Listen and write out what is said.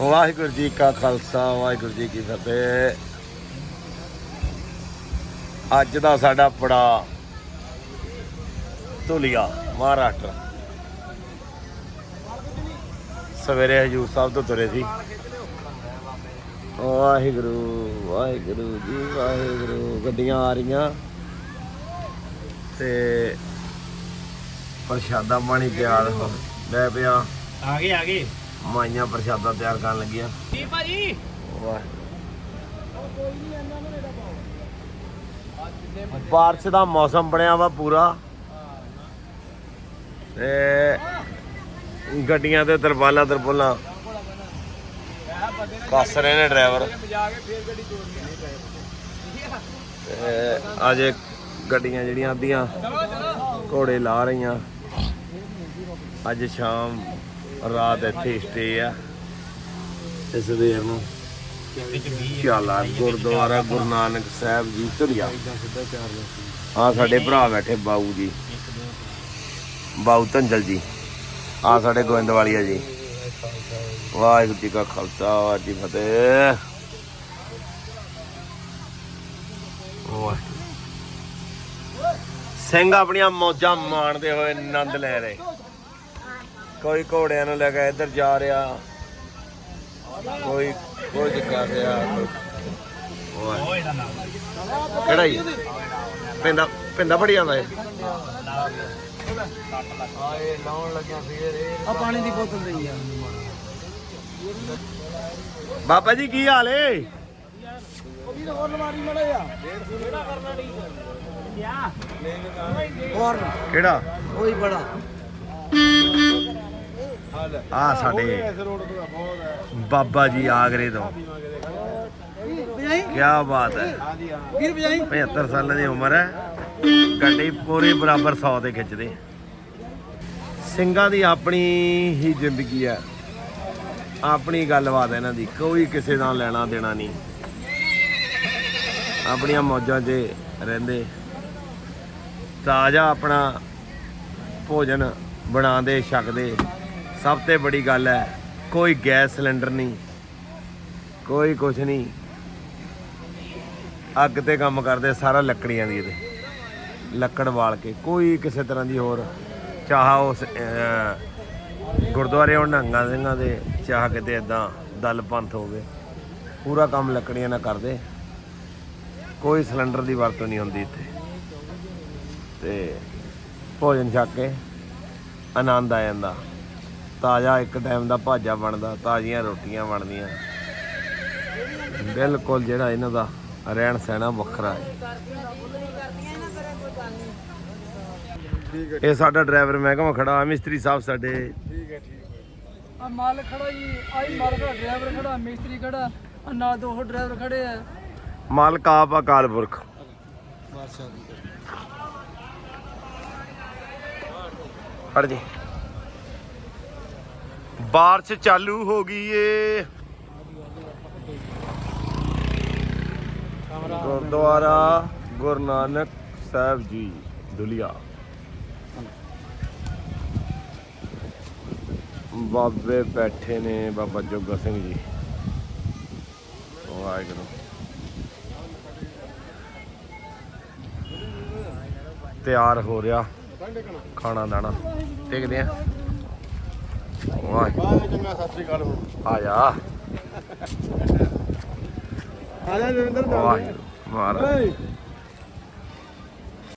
ਵਾਹਿਗੁਰੂ ਜੀ ਕਾ ਖਾਲਸਾ, ਵਾਹਿਗੁਰੂ ਜੀ ਕੀ ਫਤਿਹ। ਅੱਜ ਦਾ ਸਾਡਾ ਪੜਾ ਧੁਲੀਆ ਮਹਾਰਾਸ਼ਟਰ। ਸਵੇਰੇ ਹਜੂਰ ਸਾਹਿਬ ਤੋਂ ਤੁਰੇ ਸੀ। ਵਾਹਿਗੁਰੂ ਵਾਹਿਗੁਰੂ ਜੀ, ਵਾਹਿਗੁਰੂ। ਗੱਡੀਆਂ ਆ ਰਹੀਆਂ। ਤੇ ਪ੍ਰਸ਼ਾਦਾ ਪਾਣੀ ਤਿਆਰ ਲੈ ਪਿਆ। ਆ ਗਏ ਆ ਗਏ। ਮਾਈਆਂ ਪ੍ਰਸ਼ਾਦਾ ਤਿਆਰ ਕਰਨ ਲੱਗੀਆਂ ਜੀ ਭਾਜੀ? ਵਾਹ। ਬਾਰਿਸ਼ ਦਾ ਮੌਸਮ ਬਣਿਆ ਵਾ ਪੂਰਾ। ਤੇ ਗੱਡੀਆਂ ਤੇ ਤਰਪਾਲਾਂ ਤਰਪਾਲਾਂ ਕੱਸ ਰਹੇ ਨੇ ਡਰਾਈਵਰ। ਅਜੇ ਗੱਡੀਆਂ ਜਿਹੜੀਆਂ ਅੱਧੀਆਂ ਘੋੜੇ ਲਾ ਰਹੀਆਂ। ਅੱਜ ਸ਼ਾਮ ਰਾਤ ਇੱਥੇ ਸਟੇ ਆ। ਇਸ ਦੇਰ ਨੂੰ ਚਾਲਾ ਗੁਰਦੁਆਰਾ, ਗੁਰੂ ਨਾਨਕ ਸਾਹਿਬ ਜੀ ਧੁਰੀਆ। ਆ ਸਾਡੇ ਭਰਾ ਬੈਠੇ ਬਾਊ ਜੀ। ਬਾਊ ਧੰਜਲ ਜੀ। ਆ ਸਾਡੇ ਗੋਇੰਦਵਾਲੀਆ ਜੀ। ਵਾਹਿਗੁਰੂ ਜੀ ਕਾ ਖਾਲਸਾ, ਵਾਹਿਗੁਰੂ ਜੀ ਫਤਿਹ। ਸਿੰਘ ਆਪਣੀਆਂ ਮੌਜਾਂ ਮਾਣਦੇ ਹੋਏ ਆਨੰਦ ਲੈ ਰਹੇ। ਕੋਈ ਘੋੜਿਆਂ ਨੂੰ ਲੈ ਕੇ ਇੱਧਰ ਜਾ ਰਿਹਾ। ਕੋਈ ਕੁਝ ਕਰ ਰਿਹਾ। ਕੋਈ ਓਏ ਕਿਹੜਾ ਹੀ ਪਿੰਦਾ ਪਿੰਦਾ ਬੜੀ ਆਉਂਦਾ ਹੈ ਆ ਪਾਣੀ ਦੀ ਬੋਤਲ ਬਾਬਾ ਜੀ ਕੀ ਹਾਲ ਏ? ਉਹਦੀ ਤਾਂ ਹੋਰ ਲਵਾਰੀ ਮੜੇ ਆ। ਕਿਹੜਾ ਕਰਨਾ ਨਹੀਂ ਹੋਰ ਕਿਹੜਾ? ਉਹੀ ਬੜਾ। ਆ ਸਾਡੇ ਬਾਬਾ ਜੀ ਆਗਰੇ ਤੋਂ। ਭਜਾਈ ਕੀ ਬਾਤ ਹੈ। ਵੀਰ ਭਜਾਈ 75 ਸਾਲਾਂ ਦੀ ਉਮਰ ਹੈ। ਗੱਡੀ ਪੂਰੀ ਬਰਾਬਰ 100 ਤੇ ਖਿੱਚਦੇ। ਸਿੰਘਾਂ ਦੀ ਆਪਣੀ ਹੀ ਜ਼ਿੰਦਗੀ ਹੈ। ਆਪਣੀ ਗੱਲਬਾਤ ਇਹਨਾਂ ਦੀ। ਕੋਈ ਕਿਸੇ ਨਾਲ ਲੈਣਾ ਦੇਣਾ ਨਹੀਂ। ਆਪਣੀਆਂ ਮੌਜਾਂ 'ਚ ਰਹਿੰਦੇ। ਤਾਜ਼ਾ ਆਪਣਾ ਭੋਜਨ ਬਣਾਉਂਦੇ, ਛਕਦੇ। ਸਭ ਤੋਂ ਬੜੀ ਗੱਲ ਹੈ, ਕੋਈ ਗੈਸ ਸਿਲੰਡਰ ਨਹੀਂ, ਕੋਈ ਕੁਝ ਨਹੀਂ। ਅੱਗ ਤੇ ਕੰਮ ਕਰਦੇ ਸਾਰਾ ਲੱਕੜੀਆਂ ਦੀ ਇਹਦੇ। ਲੱਕੜ ਵਾਲ ਕੇ, ਕੋਈ ਕਿਸੇ ਤਰ੍ਹਾਂ ਦੀ ਹੋਰ ਚਾਹ ਉਸ ਗੁਰਦੁਆਰੇ ਉਹ ਨੰਗਾ ਸਿੰਘਾਂ ਦੇ ਚਾਹ ਕਿਤੇ ਇਦਾਂ ਦਲ ਪੰਥ ਹੋਵੇ। ਪੂਰਾ ਕੰਮ ਲੱਕੜੀਆਂ ਨਾਲ ਕਰਦੇ। ਕੋਈ ਸਿਲੰਡਰ ਦੀ ਵਰਤੋਂ ਨਹੀਂ ਹੁੰਦੀ ਇੱਥੇ। ਤੇ ਭੋਜਨ ਛੱਕ ਕੇ ਆਨੰਦ ਆ ਜਾਂਦਾ। ਤਾਜ਼ਾ ਇੱਕ ਟਾਈਮ ਦਾ ਭਾਜਾ ਬਣਦਾ ਤਾਜ਼ੀਆਂ ਰੋਟੀਆਂ ਬਣਦੀਆਂ। ਬਿਲਕੁਲ ਜਿਹੜਾ ਇਹਨਾਂ ਦਾ ਰਹਿਣ ਸਹਿਣਾ ਵੱਖਰਾ ਹੈ। ਇਹ ਸਾਡਾ ਡਰਾਈਵਰ ਮਹਿਕਮਾ ਖੜਾ ਆ ਮਿਸਤਰੀ ਸਾਹਿਬ ਸਾਡੇ। ਆ ਮਾਲ ਖੜਾ ਜੀ ਆਈ ਮਾਲ ਖੜਾ ਡਰਾਈਵਰ ਖੜਾ ਮਿਸਤਰੀ ਖੜਾ ਆ ਨਾਲ ਦੋ ਹੋਰ ਡਰਾਈਵਰ ਖੜੇ ਆ। ਮਾਲਕ ਆਪ ਅਕਾਲ ਪੁਰਖ। ਫੜ ਜੀ। ਬਾਰਿਸ਼ ਚਾਲੂ ਹੋ ਗਈ ਏ। ਗੁਰਦੁਆਰਾ ਗੁਰੂ ਨਾਨਕ ਸਾਹਿਬ ਜੀ, ਦੁਲੀਆ। ਬਾਬੇ ਬੈਠੇ ਨੇ ਬਾਬਾ ਜੋਗਾ ਸਿੰਘ ਜੀ। ਵਾਹਿਗੁਰੂ। ਤਿਆਰ ਹੋ ਰਿਹਾ। ਖਾਣਾ ਦਾਣਾ। ਦੇਖਦੇ ਆ। ਵਾਹਿਗੁਰੂ ਚੰਗਾ ਸਤਿ ਸ੍ਰੀ ਅਕਾਲ ਆ ਜਾ। ਆ ਜਾ ਨਰਿੰਦਰ ਵਾਹਿਗੁਰੂ ਮਹਾਰਾਜ